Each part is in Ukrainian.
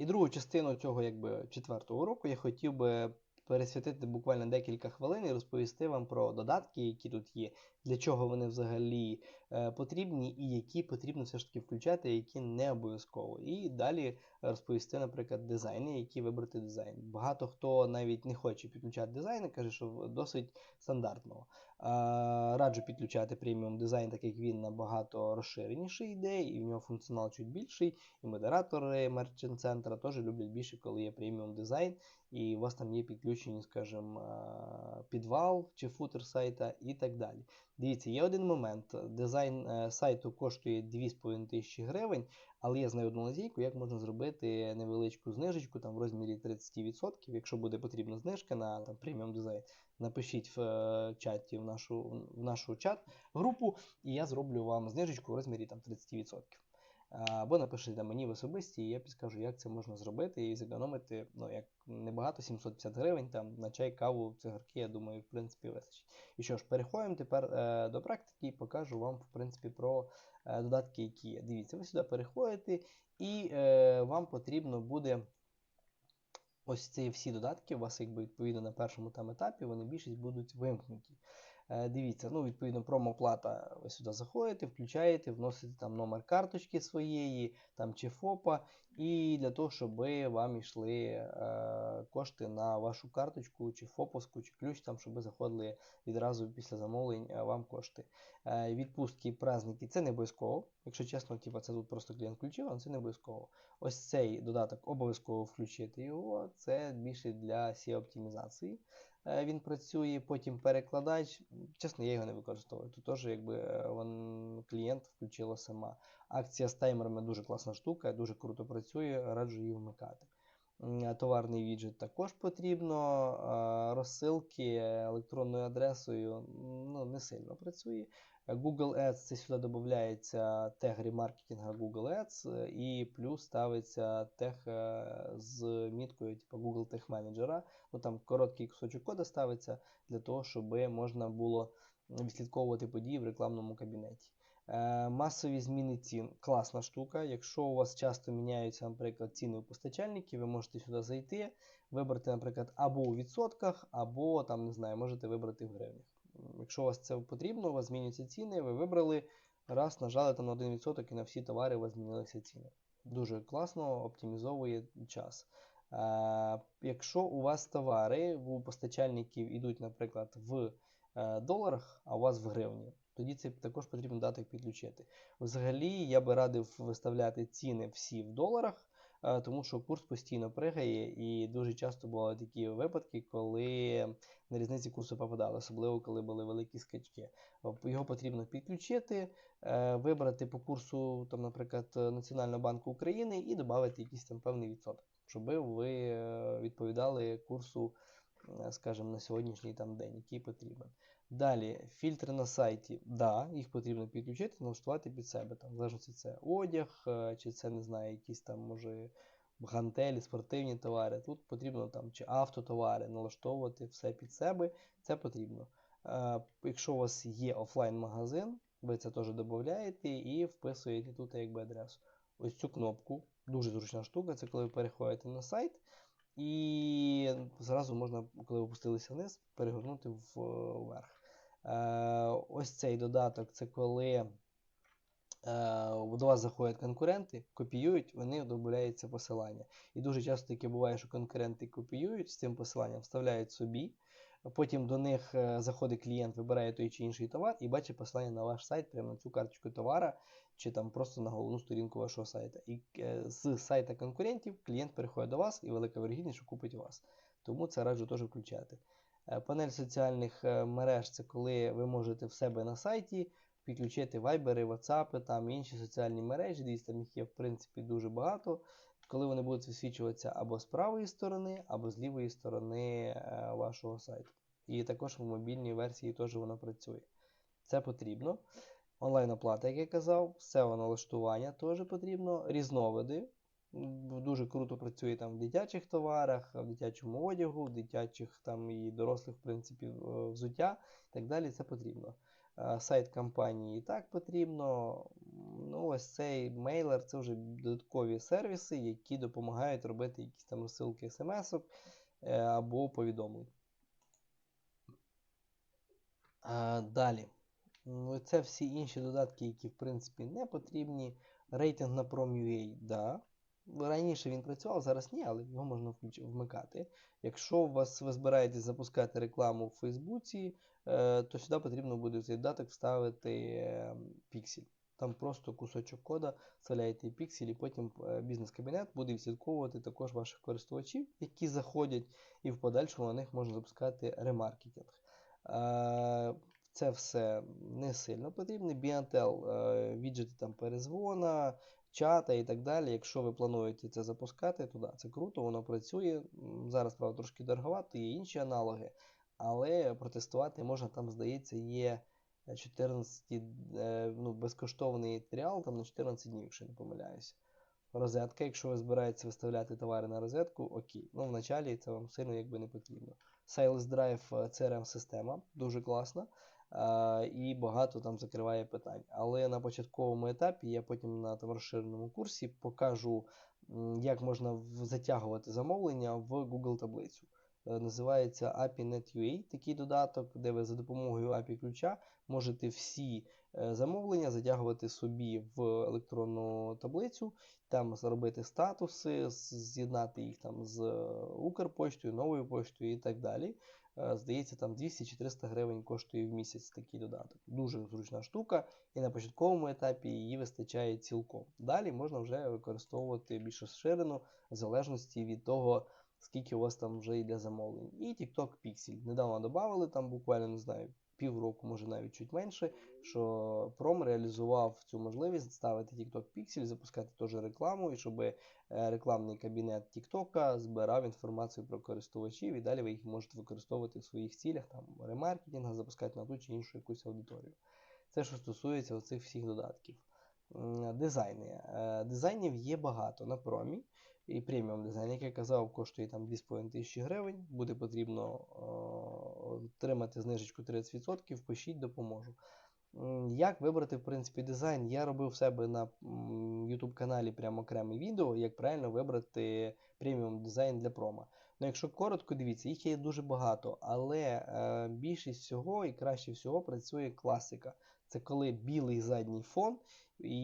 І другу частину цього якби, четвертого уроку я хотів би пересвятити буквально декілька хвилин і розповісти вам про додатки, які тут є, для чого вони взагалі е, потрібні, і які потрібно все ж таки включати, які не обов'язково. І далі розповісти, наприклад, дизайни, які вибрати дизайн. Багато хто навіть не хоче підключати дизайни, каже, що досить стандартного. Раджу підключати преміум дизайн, так як він набагато розширеніший йде, і в нього функціонал чуть більший. І модератори мерчант центра теж люблять більше, коли є преміум дизайн, і у вас там є підключені, скажімо, підвал чи футер сайта і так далі. Дивіться, є один момент. Дизайн сайту коштує 2,5 тисячі гривень, але я знаю одну лазійку, як можна зробити невеличку знижечку там в розмірі 30%. Якщо буде потрібна знижка на там, преміум дизайн, напишіть в е, чаті в нашу в нашу чат-групу, і я зроблю вам знижечку в розмірі там, 30%. Або напишіть мені в особисті, і я підскажу, як це можна зробити і зекономити ну, як небагато 750 гривень там, на чай, каву, цигарки, я думаю, в принципі, вистачить. І що ж, переходимо тепер е, до практики і покажу вам в принципі, про е, додатки, які є. Дивіться, ви сюди переходите, і е, вам потрібно буде. Ось ці всі додатки, у вас, якби відповідно на першому там етапі, вони більшість будуть вимкнуті. Е, дивіться, ну, відповідно, промоплата, ви сюди заходите, включаєте, вносите там номер карточки своєї там чи ФОПа, і для того, щоб вам йшли е, кошти на вашу карточку, чи ФОПовську, чи ключ, там, щоб заходили відразу після замовлень е, вам кошти. Е, відпустки, праздники це не обов'язково. Якщо чесно, типу, це тут просто клієнт включив, але це не обов'язково. Ось цей додаток обов'язково включити його. Це більше для SEO оптимізації. Е, він працює, потім перекладач. Чесно, я його не використовую. Тут теж якби е, вон, клієнт включила сама. Акція з таймерами дуже класна штука, дуже круто працює, раджу її вмикати. Товарний віджит також потрібно. Розсилки електронною адресою ну, не сильно працює. Google Ads це сюди додається тег ремаркетинга Google Ads, і плюс ставиться тег е, з міткою типу Google Tag Manager. Ну, Там короткий кусочок кода ставиться для того, щоб можна було відслідковувати події в рекламному кабінеті. Масові зміни цін класна штука. Якщо у вас часто міняються, наприклад, ціни у постачальників, ви можете сюди зайти, вибрати, наприклад, або у відсотках, або там, не знаю, можете вибрати в гривнях. Якщо у вас це потрібно, у вас змінюються ціни, ви вибрали, раз, нажали там на 1% і на всі товари у вас змінилися ціни. Дуже класно оптимізовує час. Е, якщо у вас товари у постачальників йдуть, наприклад, в е, доларах, а у вас в гривні, тоді це також потрібно дати підключити. Взагалі, я би радив виставляти ціни всі в доларах, тому що курс постійно пригає, і дуже часто були такі випадки, коли на різниці курсу попадали, особливо коли були великі скачки. Його потрібно підключити, е, вибрати по курсу, там, наприклад, Національного банку України і додати якийсь там певний відсоток, щоб ви е, відповідали курсу. Скажімо, на сьогоднішній там день, який потрібен. Далі, фільтри на сайті, да, їх потрібно підключити, налаштувати під себе. Там, Залежно, це одяг, е, чи це не знаю, якісь там, може, гантелі, спортивні товари. Тут потрібно там, чи автотовари, налаштовувати все під себе. Це потрібно. Е, якщо у вас є офлайн-магазин, ви це теж додаєте і вписуєте тут якби адресу. Ось цю кнопку, дуже зручна штука, це коли ви переходите на сайт. І зразу можна, коли опустилися вниз, перегорнути вверх. Е, ось цей додаток це коли е, до вас заходять конкуренти, копіюють, вони додаються посилання. І дуже часто таке буває, що конкуренти копіюють з цим посиланням, вставляють собі. Потім до них е, заходить клієнт, вибирає той чи інший товар і бачить посилання на ваш сайт, прямо на цю карточку товара, чи там просто на головну сторінку вашого сайта. І з сайта конкурентів клієнт переходить до вас і велика вирогідність, що купить у вас. Тому це раджу теж включати. Е, панель соціальних е, мереж це коли ви можете в себе на сайті підключити вайбери, ватсапи, там інші соціальні мережі. Дивіться, там їх є в принципі дуже багато. Коли вони будуть висвічуватися або з правої сторони, або з лівої сторони е, вашого сайту. І також в мобільній версії теж воно працює. Це потрібно. Онлайн-оплата, як я казав, SEO налаштування теж потрібно. Різновиди Дуже круто працює там в дитячих товарах, в дитячому одягу, в дитячих там і дорослих в принципі, взуття і так далі. Це потрібно. е, сайт компанії і так потрібно. Ну, ось цей мейлер це вже додаткові сервіси, які допомагають робити якісь там розсилки смс-ок е, або повідомлень. Далі. Ну, Це всі інші додатки, які в принципі не потрібні. Рейтинг на Prom.ua, да. Раніше він працював, зараз ні, але його можна вмикати. Якщо вас ви збираєтесь запускати рекламу в Фейсбуці, е, то сюди потрібно буде в цей додаток вставити е, піксель. Там просто кусочок кода, вставляєте піксель, і потім е, бізнес-кабінет буде відслідковувати також ваших користувачів, які заходять, і в подальшому на них можна запускати ремаркетинг. Е, Це все не сильно потрібно. Е, віджити там перезвона, чата і так далі. Якщо ви плануєте це запускати, то да, це круто, воно працює. Зараз, правда, трошки дороговато, є інші аналоги, але протестувати можна, там, здається, є 14 е, ну, безкоштовний тріал там на 14 днів, якщо не помиляюся. Розетка, якщо ви збираєтеся виставляти товари на розетку, окей. Ну, вначалі це вам сильно якби не потрібно. Sales Drive е, CRM система дуже класна. І багато там закриває питань. Але на початковому етапі я потім на там розширеному курсі покажу, як можна затягувати замовлення в Google таблицю. Е, Називається API.NET.UA, такий додаток, де ви за допомогою API ключа можете всі е, замовлення затягувати собі в електронну таблицю, там зробити статуси, з'єднати їх там з е, Укрпоштою, новою поштою і так далі. Е, Здається, там 200-400 гривень коштує в місяць такий додаток. Дуже зручна штука, і на початковому етапі її вистачає цілком. Далі можна вже використовувати більш розширено, в залежності від того, скільки у вас там вже йде замовлень. І TikTok Pixel. Недавно додали, там буквально не знаю, півроку, може навіть чуть менше, що Пром реалізував цю можливість ставити TikTok Pixel, запускати теж рекламу, і щоб е, рекламний кабінет TikTok збирав інформацію про користувачів, і далі ви їх можете використовувати в своїх цілях, там ремаркетінга, запускати на ту чи іншу якусь аудиторію. Це що стосується оцих всіх додатків. М, Дизайни. Е, Дизайнів є багато на промі. І преміум дизайн, як я казав, коштує там 2,5 тисячі гривень. Буде потрібно е, отримати знижечку 30%, пишіть, допоможу. Як вибрати, в принципі, дизайн? Я робив в себе на YouTube каналі прямо окреме відео, як правильно вибрати преміум дизайн для промо. Ну, якщо коротко, дивіться, їх є дуже багато, але е, більшість всього і краще всього працює класика. Це коли білий задній фон і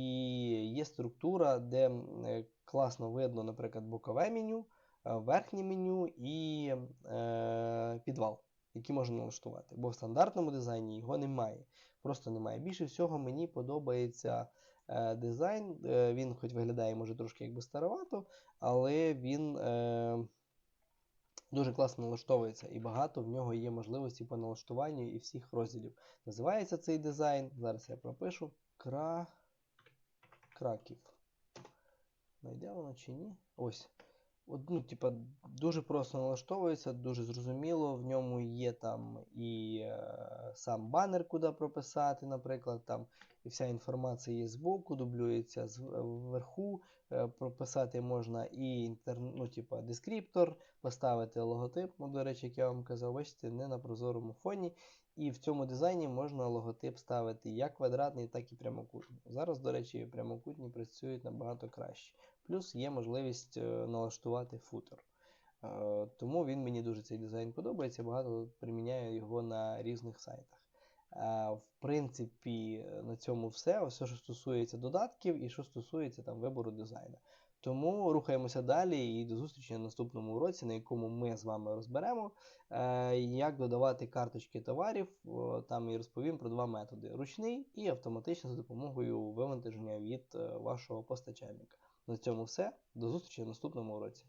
є структура, де е, класно видно, наприклад, бокове меню, е, верхнє меню і е, підвал, який можна налаштувати. Бо в стандартному дизайні його немає. Просто немає. Більше всього мені подобається е, дизайн. Він хоч виглядає, може, трошки якби старовато, але він е, дуже класно налаштовується і багато в нього є можливості по налаштуванню і всіх розділів. Називається цей дизайн. Зараз я пропишу. Кра... Краків. Найде воно чи ні? Ось. Ну, типа, дуже просто налаштовується, дуже зрозуміло. В ньому є там і е, сам банер, куди прописати, наприклад, там і вся інформація є збоку, дублюється з- вверху. Е, прописати можна і інтер... ну, типа, дескриптор, поставити логотип, ну, до речі, як я вам казав, бачите, не на прозорому фоні. І в цьому дизайні можна логотип ставити як квадратний, так і прямокутний. Зараз, до речі, прямокутні працюють набагато краще. Плюс є можливість е, налаштувати футер. Е, Тому він мені дуже цей дизайн подобається, багато приміняю його на різних сайтах. Е, В принципі, на цьому все. Все, що стосується додатків і що стосується там вибору дизайну. Тому рухаємося далі і до зустрічі на наступному уроці, на якому ми з вами розберемо, е, як додавати карточки товарів. Там і розповім про два методи: ручний і автоматично за допомогою вивантаження від е, вашого постачальника. На цьому все. До зустрічі на наступному уроці.